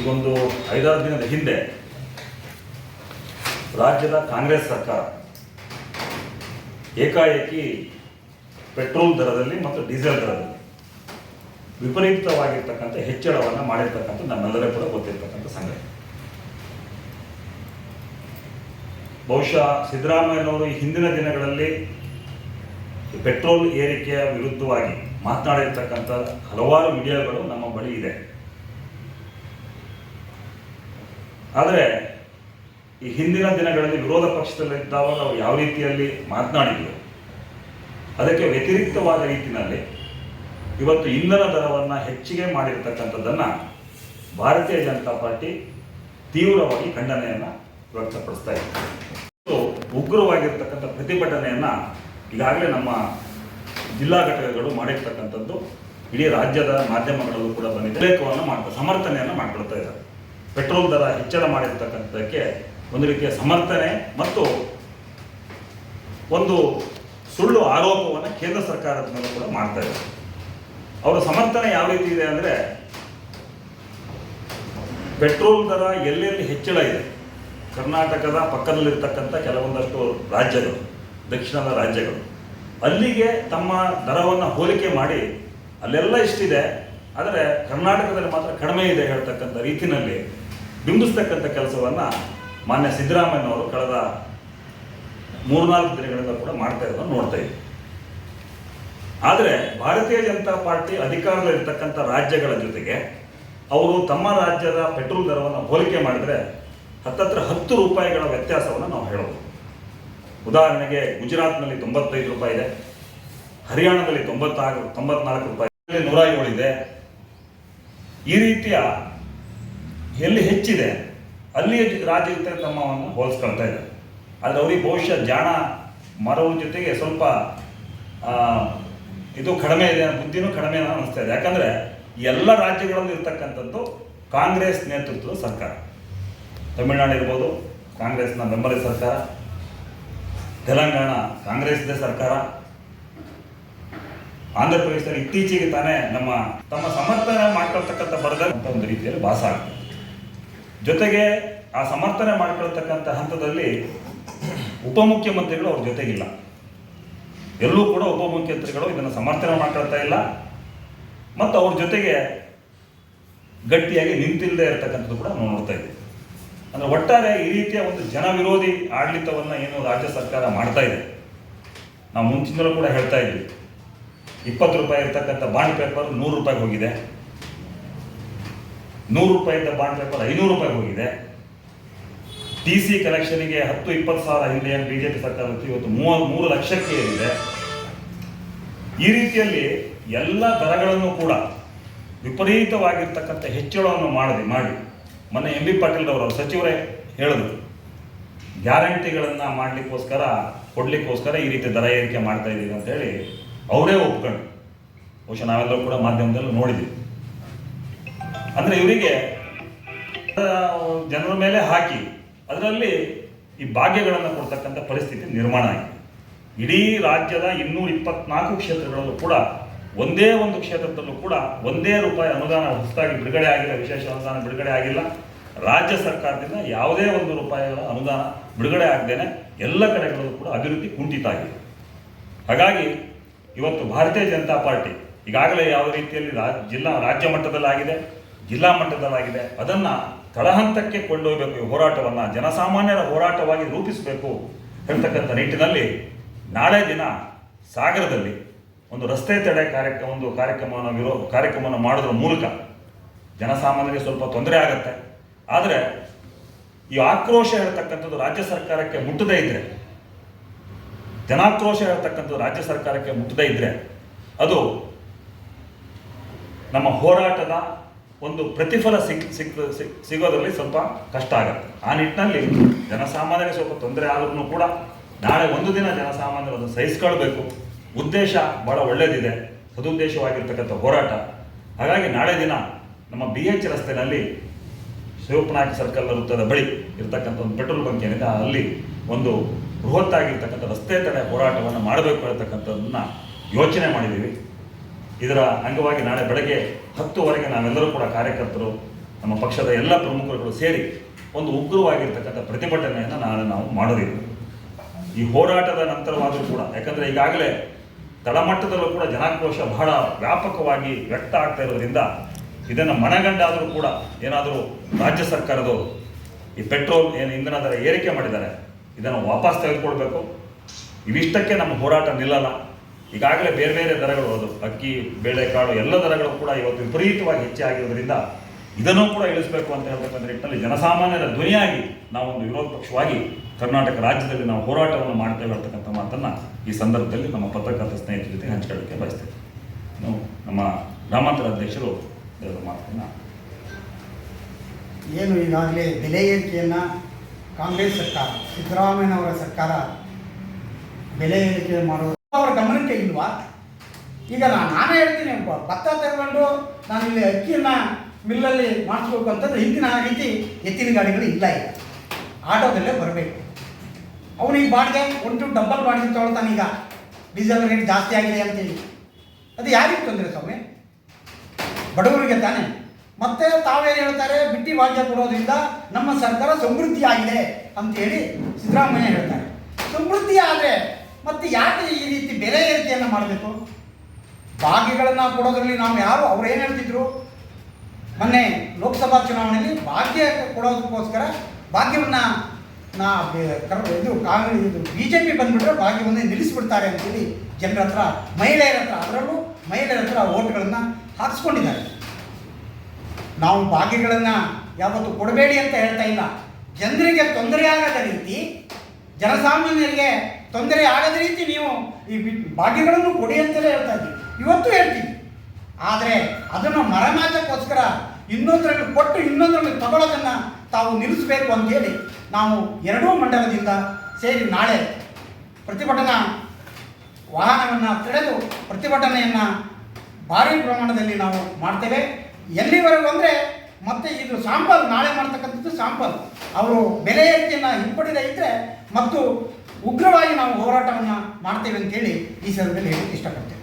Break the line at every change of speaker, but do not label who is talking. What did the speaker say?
ಈಗೊಂದು ಐದಾರು ದಿನದ ಹಿಂದೆ ರಾಜ್ಯದ ಕಾಂಗ್ರೆಸ್ ಸರ್ಕಾರ ಏಕಾಏಕಿ ಪೆಟ್ರೋಲ್ ದರದಲ್ಲಿ ಮತ್ತು ಡೀಸೆಲ್ ದರದಲ್ಲಿ ವಿಪರೀತವಾಗಿರ್ತಕ್ಕಂಥ ಹೆಚ್ಚಳವನ್ನು ಮಾಡಿರ್ತಕ್ಕಂಥ ನಮ್ಮೆಲ್ಲರೂ ಕೂಡ ಗೊತ್ತಿರ್ತಕ್ಕಂಥ ಸಂಗತಿ. ಬಹುಶಃ ಸಿದ್ದರಾಮಯ್ಯನವರು ಈ ಹಿಂದಿನ ದಿನಗಳಲ್ಲಿ ಪೆಟ್ರೋಲ್ ಏರಿಕೆಯ ವಿರುದ್ಧವಾಗಿ ಮಾತನಾಡಿರ್ತಕ್ಕಂಥ ಹಲವಾರು ವಿಡಿಯೋಗಳು ನಮ್ಮ ಬಳಿ ಇದೆ. ಆದರೆ ಈ ಹಿಂದಿನ ದಿನಗಳಲ್ಲಿ ವಿರೋಧ ಪಕ್ಷದಲ್ಲಿದ್ದಾಗ ನಾವು ಯಾವ ರೀತಿಯಲ್ಲಿ ಮಾತನಾಡಿದ್ವಿ, ಅದಕ್ಕೆ ವ್ಯತಿರಿಕ್ತವಾದ ರೀತಿಯಲ್ಲಿ ಇವತ್ತು ಇಂಧನ ದರವನ್ನು ಹೆಚ್ಚಿಗೆ ಮಾಡಿರ್ತಕ್ಕಂಥದ್ದನ್ನು ಭಾರತೀಯ ಜನತಾ ಪಾರ್ಟಿ ತೀವ್ರವಾಗಿ ಖಂಡನೆಯನ್ನು ವ್ಯಕ್ತಪಡಿಸ್ತಾ ಇದೆ. ಮತ್ತು ಉಗ್ರವಾಗಿರ್ತಕ್ಕಂಥ ಪ್ರತಿಭಟನೆಯನ್ನು ಈಗಾಗಲೇ ನಮ್ಮ ಜಿಲ್ಲಾ ಘಟಕಗಳು ಮಾಡಿರ್ತಕ್ಕಂಥದ್ದು, ಇಡೀ ರಾಜ್ಯದ ಮಾಧ್ಯಮಗಳಲ್ಲೂ ಕೂಡ ಬಂದಿದೆ. ಉಲ್ಲೇಖವನ್ನು ಮಾಡ್ತಾ ಸಮರ್ಥನೆಯನ್ನು ಮಾಡ್ಕೊಳ್ತಾ ಇದ್ದಾರೆ. ಪೆಟ್ರೋಲ್ ದರ ಹೆಚ್ಚಳ ಮಾಡಿರ್ತಕ್ಕಂಥದ್ದಕ್ಕೆ ಒಂದು ರೀತಿಯ ಸಮರ್ಥನೆ ಮತ್ತು ಒಂದು ಸುಳ್ಳು ಆರೋಪವನ್ನು ಕೇಂದ್ರ ಸರ್ಕಾರದ ಮೇಲೆ ಕೂಡ ಮಾಡ್ತಾ ಇದ್ದಾರೆ. ಅವರ ಸಮರ್ಥನೆ ಯಾವ ರೀತಿ ಇದೆ ಅಂದರೆ ಪೆಟ್ರೋಲ್ ದರ ಎಲ್ಲೆಲ್ಲಿ ಹೆಚ್ಚಳ ಇದೆ? ಕರ್ನಾಟಕದ ಪಕ್ಕದಲ್ಲಿರ್ತಕ್ಕಂಥ ಕೆಲವೊಂದಷ್ಟು ರಾಜ್ಯಗಳು, ದಕ್ಷಿಣದ ರಾಜ್ಯಗಳು. ಅಲ್ಲಿಗೆ ತಮ್ಮ ದರವನ್ನು ಹೋಲಿಕೆ ಮಾಡಿ ಅಲ್ಲೆಲ್ಲ ಇಷ್ಟಿದೆ, ಆದರೆ ಕರ್ನಾಟಕದಲ್ಲಿ ಮಾತ್ರ ಕಡಿಮೆ ಇದೆ ಹೇಳ್ತಕ್ಕಂಥ ರೀತಿಯಲ್ಲಿ ಬಿಂಬಿಸ್ತಕ್ಕಂಥ ಕೆಲಸವನ್ನು ಮಾನ್ಯ ಸಿದ್ದರಾಮಯ್ಯನವರು ಕಳೆದ ಮೂರ್ನಾಲ್ಕು ದಿನಗಳಿಂದ ಕೂಡ ಮಾಡ್ತಾ ಇರೋದನ್ನು ನೋಡ್ತಾ ಇದ್ದೀವಿ ಆದರೆ ಭಾರತೀಯ ಜನತಾ ಪಾರ್ಟಿ ಅಧಿಕಾರದಲ್ಲಿರ್ತಕ್ಕಂಥ ರಾಜ್ಯಗಳ ಜೊತೆಗೆ ಅವರು ತಮ್ಮ ರಾಜ್ಯದ ಪೆಟ್ರೋಲ್ ದರವನ್ನು ಹೋಲಿಕೆ ಮಾಡಿದರೆ ಹತ್ತತ್ರ ಹತ್ತು ರೂಪಾಯಿಗಳ ವ್ಯತ್ಯಾಸವನ್ನು ನಾವು ಹೇಳಬಹುದು ಉದಾಹರಣೆಗೆ ಗುಜರಾತ್ನಲ್ಲಿ ತೊಂಬತ್ತೈದು ರೂಪಾಯಿ ಇದೆ, ಹರಿಯಾಣದಲ್ಲಿ ತೊಂಬತ್ತಾರು, ತೊಂಬತ್ನಾಲ್ಕು ರೂಪಾಯಿ ನೂರ ಏಳು ಇದೆ. ಈ ರೀತಿಯ ಎಲ್ಲಿ ಹೆಚ್ಚಿದೆ, ಅಲ್ಲಿ ರಾಜ್ಯ ಜೊತೆ ತಮ್ಮವನ್ನು ಹೋಲಿಸ್ಕೊಳ್ತಾ ಇದೆ ಆದರೆ ಅವ್ರಿಗೆ ಬಹುಶಃ ಜಾಣ ಮರವ್ರ ಜೊತೆಗೆ ಸ್ವಲ್ಪ ಇದು ಕಡಿಮೆ ಇದೆ, ಬುದ್ಧಿನೂ ಕಡಿಮೆ ಅನ್ನಿಸ್ತಾ ಇದೆ. ಯಾಕಂದರೆ ಎಲ್ಲ ರಾಜ್ಯಗಳಲ್ಲಿ ಇರ್ತಕ್ಕಂಥದ್ದು ಕಾಂಗ್ರೆಸ್ ನೇತೃತ್ವದ ಸರ್ಕಾರ. ತಮಿಳುನಾಡು ಇರ್ಬೋದು, ಕಾಂಗ್ರೆಸ್ನ ಬೆಂಬಲಿತ ಸರ್ಕಾರ. ತೆಲಂಗಾಣ ಕಾಂಗ್ರೆಸ್ದೇ ಸರ್ಕಾರ. ಆಂಧ್ರ ಪ್ರದೇಶದಲ್ಲಿ ಇತ್ತೀಚೆಗೆ ತಾನೇ ನಮ್ಮ ತಮ್ಮ ಸಮರ್ಥನೆ ಮಾಡ್ಕೊಳ್ತಕ್ಕಂಥ ಬರದ ಒಂದು ರೀತಿಯಲ್ಲಿ ಭಾಸ ಆಗ್ತದೆ ಜೊತೆಗೆ ಆ ಸಮರ್ಥನೆ ಮಾಡ್ಕೊಳ್ತಕ್ಕಂಥ ಹಂತದಲ್ಲಿ ಉಪಮುಖ್ಯಮಂತ್ರಿಗಳು ಅವ್ರ ಜೊತೆಗಿಲ್ಲ. ಎಲ್ಲೂ ಕೂಡ ಉಪಮುಖ್ಯಮಂತ್ರಿಗಳು ಇದನ್ನು ಸಮರ್ಥನೆ ಮಾಡ್ಕೊಳ್ತಾ ಇಲ್ಲ. ಮತ್ತು ಅವ್ರ ಜೊತೆಗೆ ಗಟ್ಟಿಯಾಗಿ ನಿಂತಿಲ್ಲದೆ ಇರತಕ್ಕಂಥದ್ದು ಕೂಡ ನಾವು ನೋಡ್ತಾ ಇದ್ದೀವಿ. ಅಂದರೆ ಒಟ್ಟಾರೆ ಈ ರೀತಿಯ ಒಂದು ಜನ ವಿರೋಧಿ ಆಡಳಿತವನ್ನು ಏನು ರಾಜ್ಯ ಸರ್ಕಾರ ಮಾಡ್ತಾ ಇದೆ. ನಾವು ಮುಂಚಿನಲ್ಲೂ ಕೂಡ ಹೇಳ್ತಾ ಇದ್ವಿ. ಇಪ್ಪತ್ತು ರೂಪಾಯಿ ಇರ್ತಕ್ಕಂಥ ಬಾಂಡ್ ಪೇಪರ್ ನೂರು ರೂಪಾಯಿಗೆ ಹೋಗಿದೆ. ನೂರು ರೂಪಾಯಿಂದ ಬಾಂಡ್ ಪೇಪರ್ ಐನೂರು ರೂಪಾಯಿ ಹೋಗಿದೆ. ಟಿ ಸಿ ಕಲೆಕ್ಷನ್ಗೆ ಹತ್ತು, ಇಪ್ಪತ್ತು ಸಾವಿರ ಹಿಂದೆ ಏನು ಬಿ ಜೆ ಪಿ ಸರ್ಕಾರ ಇವತ್ತು ಮೂವ, ಮೂರು ಲಕ್ಷಕ್ಕೆ ಏರಿದೆ. ಈ ರೀತಿಯಲ್ಲಿ ಎಲ್ಲ ದರಗಳನ್ನು ಕೂಡ ವಿಪರೀತವಾಗಿರ್ತಕ್ಕಂಥ ಹೆಚ್ಚಳವನ್ನು ಮಾಡದೆ ಮಾಡಿ. ಮೊನ್ನೆ ಎಂ ಬಿ ಪಾಟೀಲ್ ಅವರು ಸಚಿವರೇ ಹೇಳಿದ್ರು, ಗ್ಯಾರಂಟಿಗಳನ್ನು ಮಾಡಲಿಕ್ಕೋಸ್ಕರ, ಕೊಡಲಿಕ್ಕೋಸ್ಕರ ಈ ರೀತಿ ದರ ಏರಿಕೆ ಮಾಡ್ತಾ ಇದ್ದೀವಿ ಅಂತ ಹೇಳಿ ಅವರೇ ಒಪ್ಕೊಂಡು ಬಹುಶಃ ನಾವೆಲ್ಲರೂ ಕೂಡ ಮಾಧ್ಯಮದಲ್ಲಿ ನೋಡಿದ್ವಿ ಅಂದರೆ ಇವರಿಗೆ ಜನರ ಮೇಲೆ ಹಾಕಿ, ಅದರಲ್ಲಿ ಈ ಭಾಗ್ಯಗಳನ್ನು ಕೊಡ್ತಕ್ಕಂಥ ಪರಿಸ್ಥಿತಿ ನಿರ್ಮಾಣ ಆಗಿದೆ. ಇಡೀ ರಾಜ್ಯದ ಇನ್ನೂರ ಇಪ್ಪತ್ನಾಲ್ಕು ಕ್ಷೇತ್ರಗಳಲ್ಲೂ ಕೂಡ, ಒಂದೇ ಒಂದು ಕ್ಷೇತ್ರದಲ್ಲೂ ಕೂಡ ಒಂದೇ ರೂಪಾಯಿ ಅನುದಾನ ಹೊಸದಾಗಿ ಬಿಡುಗಡೆ ಆಗಿಲ್ಲ, ವಿಶೇಷ ಅನುದಾನ ಬಿಡುಗಡೆ ಆಗಿಲ್ಲ. ರಾಜ್ಯ ಸರ್ಕಾರದಿಂದ ಯಾವುದೇ ಒಂದು ರೂಪಾಯಿಗಳ ಅನುದಾನ ಬಿಡುಗಡೆ ಆಗದೇನೆ ಎಲ್ಲ ಕಡೆಗಳಲ್ಲೂ ಕೂಡ ಅಭಿವೃದ್ಧಿ ಕುಂಠಿತ ಆಗಿದೆ. ಹಾಗಾಗಿ ಇವತ್ತು ಭಾರತೀಯ ಜನತಾ ಪಾರ್ಟಿ ಈಗಾಗಲೇ ಯಾವ ರೀತಿಯಲ್ಲಿ ರಾ ಜಿಲ್ಲಾ ರಾಜ್ಯ ಮಟ್ಟದಲ್ಲಾಗಿದೆ. ಜಿಲ್ಲಾ ಮಟ್ಟದಲ್ಲಾಗಿದೆ. ಅದನ್ನು ತಳಹಂತಕ್ಕೆ ಕೊಂಡೊಯ್ಯಬೇಕು ಈ ಹೋರಾಟವನ್ನು ಜನಸಾಮಾನ್ಯರ ಹೋರಾಟವಾಗಿ ರೂಪಿಸಬೇಕು ಹೇಳ್ತಕ್ಕಂಥ ನಿಟ್ಟಿನಲ್ಲಿ ನಾಳೆ ದಿನ ಸಾಗರದಲ್ಲಿ ಒಂದು ರಸ್ತೆ ತಡೆ ಕಾರ್ಯಕ್ರಮ, ಒಂದು ಕಾರ್ಯಕ್ರಮವನ್ನು ವಿರೋ, ಕಾರ್ಯಕ್ರಮವನ್ನು ಮಾಡೋದ್ರ ಮೂಲಕ ಜನಸಾಮಾನ್ಯರಿಗೆ ಸ್ವಲ್ಪ ತೊಂದರೆ ಆಗುತ್ತೆ. ಆದರೆ ಈ ಆಕ್ರೋಶ ಇರತಕ್ಕಂಥದ್ದು ರಾಜ್ಯ ಸರ್ಕಾರಕ್ಕೆ ಮುಟ್ಟದೇ ಇದ್ದರೆ ಜನಾಕ್ರೋಶ ಹೇಳ್ತಕ್ಕಂಥದ್ದು ರಾಜ್ಯ ಸರ್ಕಾರಕ್ಕೆ ಮುಟ್ಟದೇ ಇದ್ದರೆ ಅದು ನಮ್ಮ ಹೋರಾಟದ ಒಂದು ಪ್ರತಿಫಲ ಸಿಕ್ ಸಿಕ್ ಸಿಗೋದ್ರಲ್ಲಿ ಸ್ವಲ್ಪ ಕಷ್ಟ ಆಗುತ್ತೆ. ಆ ನಿಟ್ಟಿನಲ್ಲಿ ಜನಸಾಮಾನ್ಯರಿಗೆ ಸ್ವಲ್ಪ ತೊಂದರೆ ಆದ್ರೂ ಕೂಡ ನಾಳೆ ಒಂದು ದಿನ ಜನಸಾಮಾನ್ಯರು ಅದನ್ನು ಸಹಿಸ್ಕೊಳ್ಬೇಕು. ಉದ್ದೇಶ ಬಹಳ ಒಳ್ಳೆಯದಿದೆ ಸದುದ್ದೇಶವಾಗಿರ್ತಕ್ಕಂಥ ಹೋರಾಟ. ಹಾಗಾಗಿ ನಾಳೆ ದಿನ ನಮ್ಮ ಬಿ ಎಚ್ ರಸ್ತೆಯಲ್ಲಿ ಶಿವಪ್ಪನಾಯಕ ಸರ್ಕಲ್ ವೃತ್ತದ ಬಳಿ ಇರ್ತಕ್ಕಂಥ ಒಂದು ಪೆಟ್ರೋಲ್ ಬಂಕ್ ಏನಿದೆ, ಅಲ್ಲಿ ಒಂದು ಬೃಹತ್ತಾಗಿರ್ತಕ್ಕಂಥ ರಸ್ತೆ ತಡೆ ಹೋರಾಟವನ್ನು ಮಾಡಬೇಕು ಅಂತಕ್ಕಂಥದನ್ನು ಯೋಚನೆ ಮಾಡಿದ್ದೀವಿ. ಇದರ ಅಂಗವಾಗಿ ನಾಳೆ ಬೆಳಗ್ಗೆ ಹತ್ತುವರೆಗೆ ನಾವೆಲ್ಲರೂ ಕೂಡ ಕಾರ್ಯಕರ್ತರು, ನಮ್ಮ ಪಕ್ಷದ ಎಲ್ಲ ಪ್ರಮುಖರುಗಳು ಸೇರಿ ಒಂದು ಉಗ್ರವಾಗಿರ್ತಕ್ಕಂಥ ಪ್ರತಿಭಟನೆಯನ್ನು ನಾಳೆ ನಾವು ಮಾಡೋದಿಲ್ಲ. ಈ ಹೋರಾಟದ ನಂತರವಾದರೂ ಕೂಡ, ಯಾಕಂದರೆ ಈಗಾಗಲೇ ತಳಮಟ್ಟದಲ್ಲೂ ಕೂಡ ಜನಾಕ್ರೋಶ ಬಹಳ ವ್ಯಾಪಕವಾಗಿ ವ್ಯಕ್ತ ಆಗ್ತಾ ಇರೋದ್ರಿಂದ ಇದನ್ನು ಮನಗಂಡಾದರೂ ಕೂಡ ಏನಾದರೂ ರಾಜ್ಯ ಸರ್ಕಾರದವರು ಈ ಪೆಟ್ರೋಲ್ ಏನು ಇಂಧನ ದರ ಏರಿಕೆ ಮಾಡಿದ್ದಾರೆ, ಇದನ್ನು ವಾಪಸ್ ತೆಗೆದುಕೊಳ್ಬೇಕು. ಇವಿಷ್ಟಕ್ಕೆ ನಮ್ಮ ಹೋರಾಟ ನಿಲ್ಲಲ್ಲ. ಈಗಾಗಲೇ ಬೇರೆ ಬೇರೆ ದರಗಳು ಅದು ಅಕ್ಕಿ ಬೇಳೆಕಾಳು ಎಲ್ಲ ದರಗಳು ಕೂಡ ಇವತ್ತು ವಿಪರೀತವಾಗಿ ಹೆಚ್ಚಾಗಿರೋದ್ರಿಂದ ಇದನ್ನು ಕೂಡ ಇಳಿಸಬೇಕು ಅಂತ ಹೇಳ್ತಕ್ಕಂಥ ನಿಟ್ಟಿನಲ್ಲಿ ಜನಸಾಮಾನ್ಯರ ಧ್ವನಿಯಾಗಿ ನಾವೊಂದು ವಿರೋಧ ಪಕ್ಷವಾಗಿ ಕರ್ನಾಟಕ ರಾಜ್ಯದಲ್ಲಿ ನಾವು ಹೋರಾಟವನ್ನು ಮಾಡ್ತೇವೆ ಅಂತಕ್ಕಂಥ ಮಾತನ್ನು ಈ ಸಂದರ್ಭದಲ್ಲಿ ನಮ್ಮ ಪತ್ರಕರ್ತ ಸ್ನೇಹಿತರ ಜೊತೆ ಹಂಚಿಕೊಳ್ಳಕ್ಕೆ ಬಯಸ್ತೇವೆ ಇನ್ನು ನಮ್ಮ ಗ್ರಾಮಾಂತರ ಅಧ್ಯಕ್ಷರು ಮಾತನ್ನು
ಏನು ಈಗಾಗಲೇ ಬೆಲೆ ಏರಿಕೆಯನ್ನು ಕಾಂಗ್ರೆಸ್ ಸರ್ಕಾರ, ಸಿದ್ದರಾಮಯ್ಯನವರ ಸರ್ಕಾರ ಬೆಲೆ ಏರಿಕೆ ಮಾಡೋದು ಅವರ ಗಮನಕ್ಕೆ ಇಲ್ವಾ? ಈಗ ನಾನು ನಾನೇ ಹೇಳ್ತೀನಿ ಅನ್ಕೋ. ಭತ್ತ ತಗೊಂಡು ನಾನು ಇಲ್ಲಿ ಅಕ್ಕಿಯನ್ನು ಮಿಲ್ಲಲ್ಲಿ ಮಾಡಿಸ್ಬೇಕು ಅಂತಂದ್ರೆ ಹಿಂದಿನ ರೀತಿ ಎತ್ತಿನ ಗಾಡಿಗಳು ಇಲ್ಲ ಈಗ. ಆಟೋದಲ್ಲೇ ಬರಬೇಕು. ಅವನಿಗೆ ಬಾಡಿಗೆ ಒಂದು ಡಬ್ಬಲ್ ಬಾಡಿಗೆ ತೊಗೊಳ್ತಾನೆ ಈಗ. ಡೀಸೆಲ್ ರೇಟ್ ಜಾಸ್ತಿ ಆಗಿದೆ ಅಂತೇಳಿ. ಅದು ಯಾರಿಗೆ ತೊಂದರೆ ಸ್ವಾಮಿ? ಬಡವರಿಗೆ ತಾನೆ. ಮತ್ತೆ ತಾವೇನು ಹೇಳ್ತಾರೆ? ಬಿಟ್ಟಿ ಭಾಗ್ಯ ಕೊಡೋದ್ರಿಂದ ನಮ್ಮ ಸರ್ಕಾರ ಸಮೃದ್ಧಿ ಆಗಿದೆ ಅಂತೇಳಿ ಸಿದ್ದರಾಮಯ್ಯ ಹೇಳ್ತಾರೆ. ಸಮೃದ್ಧಿ ಆದರೆ ಮತ್ತೆ ಯಾಕೆ ಈ ರೀತಿ ಬೆಲೆ ಏರಿಕೆಯನ್ನು ಮಾಡಬೇಕು? ಭಾಗ್ಯಗಳನ್ನು ಕೊಡೋದ್ರಲ್ಲಿ ನಾವು ಯಾರು ಅವ್ರು ಏನು ಹೇಳ್ತಿದ್ರು? ಮೊನ್ನೆ ಲೋಕಸಭಾ ಚುನಾವಣೆಯಲ್ಲಿ ಭಾಗ್ಯ ಕೊಡೋದಕ್ಕೋಸ್ಕರ ಭಾಗ್ಯವನ್ನು ನಾ ಇದು ಕಾಂಗ್ರೆಸ್ ಇದು ಬಿ ಜೆ ಪಿ ಬಂದ್ಬಿಟ್ರೆ ಭಾಗ್ಯವನ್ನು ನಿಲ್ಲಿಸಿಬಿಡ್ತಾರೆ ಅಂತೇಳಿ ಜನರ ಹತ್ರ, ಮಹಿಳೆಯರ ಹತ್ರ, ಅದರಲ್ಲೂ ಮಹಿಳೆಯರ ಹತ್ರ ಓಟ್ಗಳನ್ನು ಹಾಕಿಸ್ಕೊಂಡಿದ್ದಾರೆ. ನಾವು ಭಾಗ್ಯಗಳನ್ನು ಯಾವತ್ತು ಕೊಡಬೇಡಿ ಅಂತ ಹೇಳ್ತಾ ಇಲ್ಲ. ಜನರಿಗೆ ತೊಂದರೆ ಆಗದ ರೀತಿ ಜನಸಾಮಾನ್ಯರಿಗೆ ತೊಂದರೆ ಆಗದ ರೀತಿ ನೀವು ಈ ಭಾಗ್ಯಗಳನ್ನು ಕೊಡಿ ಅಂತಲೇ ಹೇಳ್ತಾ ಇದ್ದೀವಿ. ಇವತ್ತು ಹೇಳ್ತೀವಿ. ಆದರೆ ಅದನ್ನು ಮರಮಾಚಕ್ಕೋಸ್ಕರ ಇನ್ನೊಂದರಲ್ಲಿ ಕೊಟ್ಟು ಇನ್ನೊಂದರಲ್ಲಿ ತಗೊಳ್ಳೋದನ್ನು ತಾವು ನಿಲ್ಲಿಸಬೇಕು ಅಂತೇಳಿ ನಾವು ಎರಡೂ ಮಂಡಲದಿಂದ ಸೇರಿ ನಾಳೆ ಪ್ರತಿಭಟನಾ ವಾಹನವನ್ನು ತಡೆದು ಪ್ರತಿಭಟನೆಯನ್ನು ಭಾರಿ ಪ್ರಮಾಣದಲ್ಲಿ ನಾವು ಮಾಡ್ತೇವೆ. ಎಲ್ಲಿವರೆಗೂ ಅಂದರೆ ಮತ್ತೆ ಇದು ಸಾಂಪಲ್, ನಾಳೆ ಮಾಡ್ತಕ್ಕಂಥದ್ದು ಸಾಂಪಲ್. ಅವರು ಬೆಲೆ ಏರಿಕೆಯನ್ನು ಹಿಂಪಡೆದೇ ಇದ್ದರೆ ಮತ್ತು ಉಗ್ರವಾಗಿ ನಾವು ಹೋರಾಟವನ್ನು ಮಾಡ್ತೇವೆ ಅಂತೇಳಿ ಈ ಸಂದರ್ಭದಲ್ಲಿ ಹೇಳಕ್ಕೆ ಇಷ್ಟಪಡ್ತೇವೆ